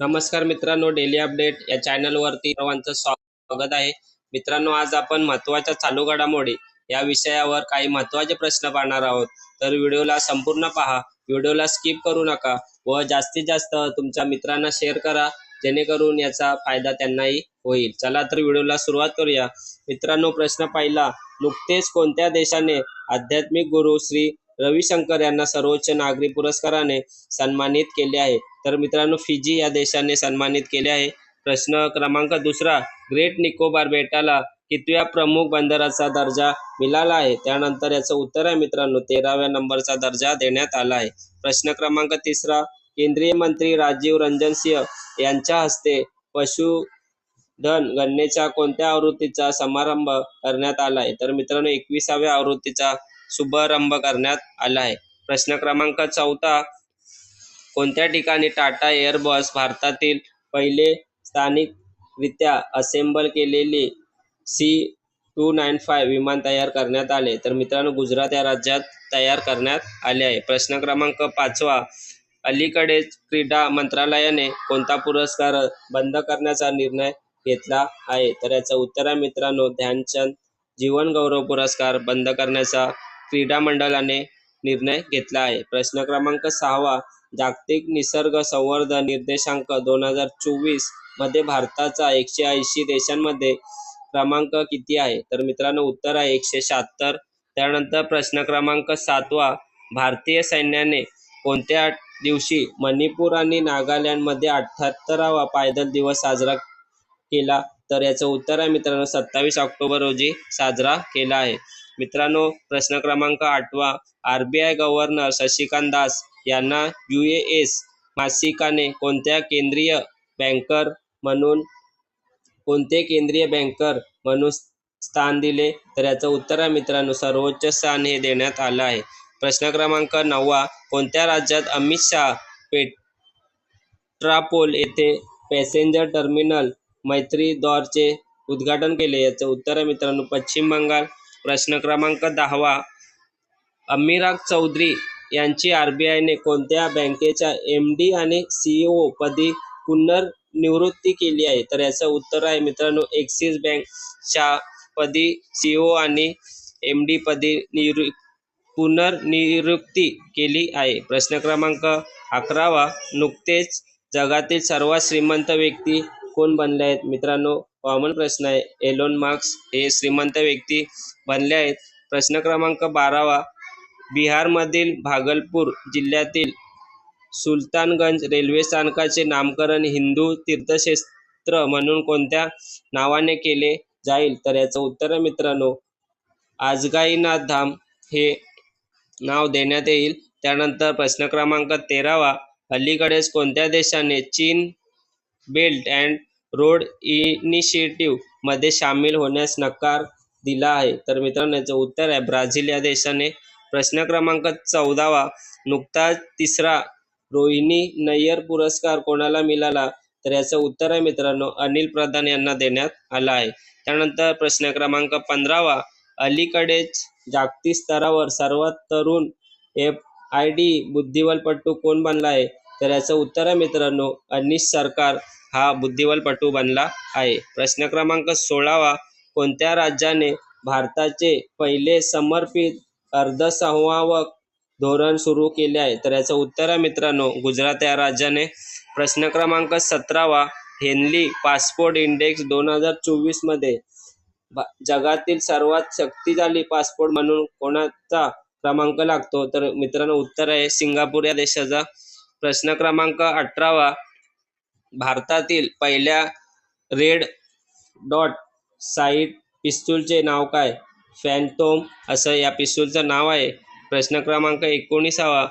नमस्कार मित्रांनो daily update या चॅनलवरती सर्वांचं स्वागत आहे. मित्रांनो आज आपण महत्त्वाच्या चालू घडामोडी या विषयावर काही महत्त्वाचे प्रश्न पाहणार आहोत. तर व्हिडिओला संपूर्ण पहा. व्हिडिओला स्किप करू नका व जास्तीत जास्त तुमच्या मित्रांना शेअर करा. जेणेकरून याचा फायदा त्यांनाही होईल. चला तर व्हिडिओला सुरुवात करूया. मित्रांनो प्रश्न पाहिला. नुकतेच कोणत्या देशाने आध्यात्मिक गुरु श्री रविशंकर यांना सर्वोच्च नागरी पुरस्काराने सन्मानित केले आहे. तर मित्रांनो फिजी या देशाने सन्मानित केले आहे. प्रश्न क्रमांक दुसरा ग्रेट निकोबार बेटाला कितव्या प्रमुख बंदराचा दर्जा मिळाला आहे? त्यानंतर याचं उत्तर आहे मित्रांनो तेराव्या नंबरचा दर्जा देण्यात आला आहे. प्रश्न क्रमांक तिसरा केंद्रीय मंत्री राजीव रंजन सिंह यांच्या हस्ते पशुधन गणनेच्या कोणत्या आवृत्तीचा समारंभ करण्यात आला आहे? तर मित्रांनो एकविसाव्या आवृत्तीचा शुभारंभ करण्यात आला आहे. प्रश्न क्रमांक चौथा कोणत्या ठिकाणी टाटा एअरबस भारतातील पहिले स्थानिकरित्या असेंबल केलेले सी टू नाईन फाय विमान तयार करण्यात आले? तर मित्रांनो गुजरात या राज्यात तयार करण्यात आले आहे. प्रश्न क्रमांक पाचवा अलीकडेच क्रीडा मंत्रालयाने कोणता पुरस्कार बंद करण्याचा निर्णय घेतला आहे? तर याचं उत्तर आहे मित्रांनो ध्यानचंद जीवन गौरव पुरस्कार बंद करण्याचा क्रीडा मंडळाने निर्णय घेतला आहे. प्रश्न क्रमांक सहावा जागतिक निसर्ग संवर्धन निर्देशांक दोन हजार चोवीसमध्ये भारताचा एकशे ऐंशी देशांमध्ये क्रमांक किती आहे? तर मित्रांनो उत्तर आहे एकशे शहात्तर. त्यानंतर प्रश्न क्रमांक सातवा भारतीय सैन्याने कोणत्या दिवशी मणिपूर आणि नागालँडमध्ये अठ्ठ्याहत्तरावा पायदल दिवस साजरा केला? तर याचं उत्तर आहे मित्रांनो सत्तावीस ऑक्टोबर रोजी साजरा केला आहे. मित्रांनो प्रश्न क्रमांक आठवा. आरबीआय गव्हर्नर शशिकांत दास यांना यू ए एस मासिकाने कोणत्या केंद्रीय बँकर म्हणून कोणते केंद्रीय बँकर म्हणून स्थान दिले? तर याचं उत्तर आहे मित्रांनो सर्वोच्च स्थान हे देण्यात आलं आहे. प्रश्न क्रमांक नववा कोणत्या राज्यात अमित शहा पेट्रापोल येथे पॅसेंजर टर्मिनल मैत्री दौरचे उद्घाटन केले? याचं उत्तर आहे मित्रांनो पश्चिम बंगाल. प्रश्न क्रमांक दहावा. अमिराग चौधरी यांची आर बी आयने कोणत्या बँकेच्या एम डी आणि सी ओ पदी पुनर्निवृत्ती केली आहे? तर याचं उत्तर आहे मित्रांनो एक्सिस बँकच्या पदी सी ओ आणि एम डी पदी निवृ पुनर्नियुक्ती केली आहे. प्रश्न क्रमांक अकरावा. नुकतेच जगातील सर्वात श्रीमंत व्यक्ती कोण बनले आहेत? मित्रांनो कॉमन प्रश्न आहे. एलोन मार्क्स हे श्रीमंत व्यक्ती बनले आहेत. प्रश्न क्रमांक बारावा. बिहारमधील भागलपूर जिल्ह्यातील सुलतानगंज रेल्वे स्थानकाचे नामकरण हिंदू तीर्थक्षेत्र म्हणून कोणत्या नावाने केले जाईल? तर याचं उत्तर आहे मित्रांनो आजगाईनाथ धाम हे नाव देण्यात येईल. त्यानंतर प्रश्न क्रमांक तेरावा. अलीकडेच कोणत्या देशाने चीन बेल्ट अँड रोड इनिशिएटिव्हमध्ये सामील होण्यास नकार दिला आहे. तर मित्रांनो याचं उत्तर आहे. ब्राझील या देशाने प्रश्न क्रमांक चौदावा नुकताच तिसरा रोहिणी नय्यर पुरस्कार कोणाला मिळाला? तर याचं उत्तर आहे मित्रांनो अनिल प्रधान यांना देण्यात आला आहे. त्यानंतर प्रश्न क्रमांक पंधरावा अलीकडेच जागतिक स्तरावर सर्वात तरुण एफ आय डी बुद्धिबलपट्टू कोण बनला आहे? तर याचं उत्तर आहे मित्रांनो अनिश सरकार. हा बुद्धिबलपटू बनला आहे. प्रश्न क्रमांक सोळावा. कोणत्या राज्याने भारताचे पहिले समर्पित अर्धसंवाहक धोरण सुरू केले आहे? तर याचं उत्तर आहे मित्रांनो गुजरात या राज्याने. प्रश्न क्रमांक सतरावा. हेनली पासपोर्ट इंडेक्स दोन हजार चोवीसमध्ये जगातील सर्वात शक्तिशाली पासपोर्ट म्हणून कोणाचा क्रमांक लागतो? तर मित्रांनो उत्तर आहे सिंगापूर या देशाचा. प्रश्न क्रमांक अठरावा. भारतातील पहिल्या रेड डॉट साईट पिस्तूलचे नाव काय? फॅन्टोम असं या पिस्तूलचं नाव आहे. प्रश्न क्रमांक एकोणीसावा.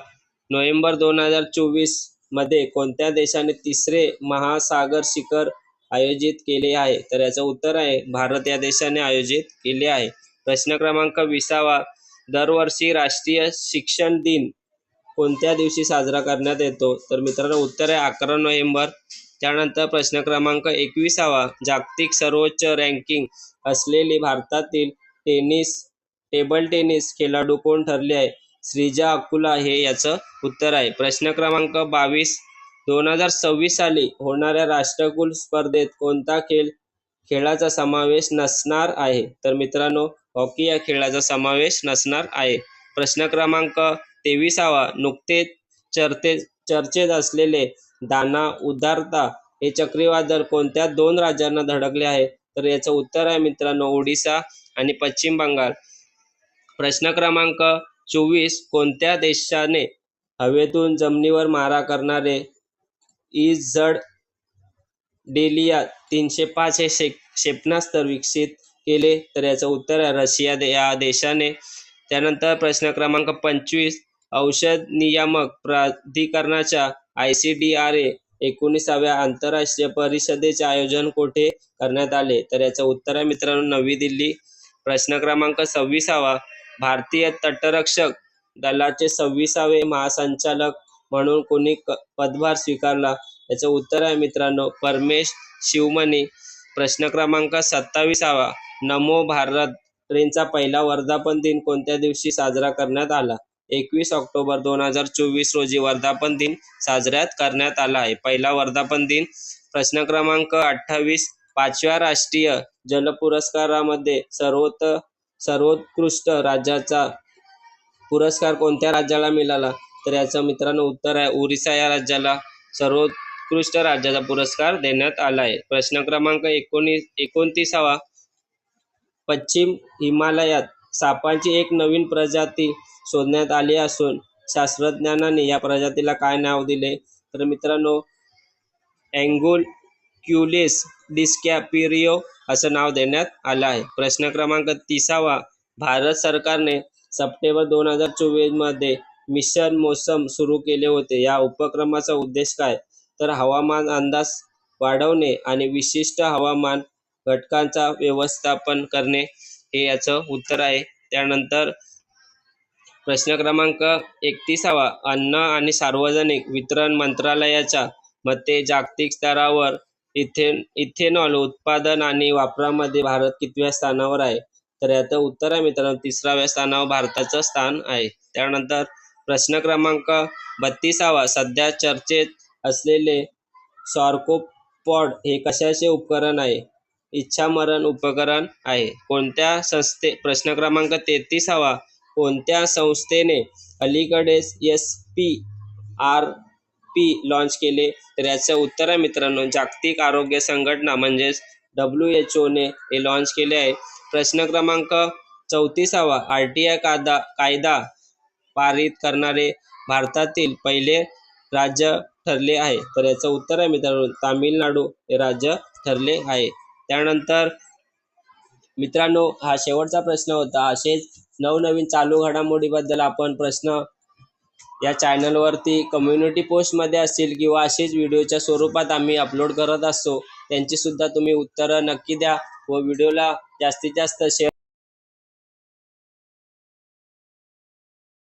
नोव्हेंबर दोन हजार चोवीसमध्ये कोणत्या देशाने तिसरे महासागर शिखर आयोजित केले आहे? तर याचं उत्तर आहे भारत या देशाने आयोजित केले आहे. प्रश्न क्रमांक विसावा. दरवर्षी राष्ट्रीय शिक्षण दिन कोणत्या दिवशी साजरा करण्यात येतो? तर मित्रांनो उत्तर आहे अकरा नोव्हेंबर त्यानंतर प्रश्न क्रमांक एकविसावा. जागतिक सर्वोच्च रँकिंग असलेली भारतातील टेनिस टेबल टेनिस खेळाडू कोण ठरले आहे? श्रीजा अकुला हे याचं उत्तर आहे. प्रश्न क्रमांक बावीस. दोन हजार सव्वीस साली होणाऱ्या राष्ट्रकुल स्पर्धेत कोणता खेळ खेळाचा समावेश नसणार आहे? तर मित्रांनो हॉकी या खेळाचा समावेश नसणार आहे. प्रश्न क्रमांक तेविसावा. नुकतेच चर्चे चर्चेत असलेले दाना उदारता हे चक्रीवादळ कोणत्या दोन राज्यांना धडकले आहे? तर याचं उत्तर आहे मित्रांनो ओडिसा आणि पश्चिम बंगाल. प्रश्न क्रमांक चोवीस कोणत्या देशाने हवेतून जमिनीवर मारा करणारे इझड डेलिया तीनशे पाच हे शे क्षेपणास्त्र विकसित केले? तर याचं उत्तर आहे रशिया दे या देशाने. त्यानंतर प्रश्न क्रमांक पंचवीस औषध नियामक प्राधिकरणाच्या I C D R A एकोणीसाव्या आंतरराष्ट्रीय परिषदेचे आयोजन कोठे करण्यात आले? तर याचं उत्तर आहे मित्रांनो नवी दिल्ली. प्रश्न क्रमांक सव्वीसावा. भारतीय तटरक्षक दलाचे सव्वीसावे महासंचालक म्हणून कोणी पदभार स्वीकारला? याचं उत्तर आहे मित्रांनो परमेश शिवमणी. प्रश्न क्रमांक सत्तावीसावा. नमो भारत ट्रेनचा पहिला वर्धापन दिन कोणत्या दिवशी साजरा करण्यात आला? एकवीस ऑक्टोबर दोन हजार चोवीस रोजी वर्धापन दिन साजऱ्यात करण्यात आला आहे. पहिला वर्धापन दिन प्रश्न क्रमांक अठ्ठावीस पाचव्या राष्ट्रीय जल पुरस्कारामध्ये सर्वोत्त सर्वोत्कृष्ट राज्याचा पुरस्कार कोणत्या राज्याला मिळाला? तर याचं मित्रांनो उत्तर आहे ओरिसा या राज्याला सर्वोत्कृष्ट राज्याचा पुरस्कार देण्यात आला आहे. प्रश्न क्रमांक एकोणीस एकोणतीसावा पश्चिम हिमालयात सापांची एक नवीन प्रजाती शोधण्यात आली असून शास्त्रज्ञांनी या प्रजातीला काय नाव दिले? तर मित्रांनो अँगुल क्युलिस डिस्कॅपिरियो असं नाव देण्यात आलं आहे. प्रश्न क्रमांक तिसावा. भारत सरकारने सप्टेंबर दोन हजार चोवीसमध्ये मिशन मोसम सुरू केले होते. या उपक्रमाचा उद्देश काय? तर हवामान अंदाज वाढवणे आणि विशिष्ट हवामान घटकांचा व्यवस्थापन करणे. हे याचं उत्तर आहे. त्यानंतर प्रश्न क्रमांक एकतीसावा अन्न आणि सार्वजनिक वितरण मंत्रालयाच्या मते जागतिक स्तरावर इथेन इथेनॉल उत्पादन आणि वापरामध्ये भारत कितव्या स्थानावर आहे? तर याचं उत्तर आहे मित्रांनो तिसराव्या स्थानावर भारताचं स्थान आहे. त्यानंतर प्रश्न क्रमांक बत्तीसावा सध्या चर्चेत असलेले सॉर्कोपॉड हे कशाचे उपकरण आहे? इच्छामरण उपकरण आहे. कोणत्या संस्थे प्रश्न क्रमांक तेहतीसावा? कोणत्या संस्थेने अलीकडेच S P R P launch केले? तर याचं उत्तर आहे मित्रांनो जागतिक आरोग्य संघटना म्हणजेच डब्ल्यू एच ओने हे लॉन्च केले आहे. प्रश्न क्रमांक चौतीसावा? आर टी आय कायदा कायदा पारित करणारे भारतातील पहिले राज्य ठरले आहे. तर याचं उत्तर आहे मित्रांनो तामिळनाडू हे राज्य ठरले आहे. त्यानंतर मित्रांनो हा शेवटचा प्रश्न होता. असेच नवनवीन चालू घडामोडीबद्दल आपण प्रश्न या चॅनलवरती कम्युनिटी पोस्टमध्ये असतील किंवा असेच व्हिडिओच्या स्वरूपात आम्ही अपलोड करत असतो त्यांचीसुद्धा तुम्ही उत्तरं नक्की द्या व व्हिडिओला जास्तीत जास्त शेअर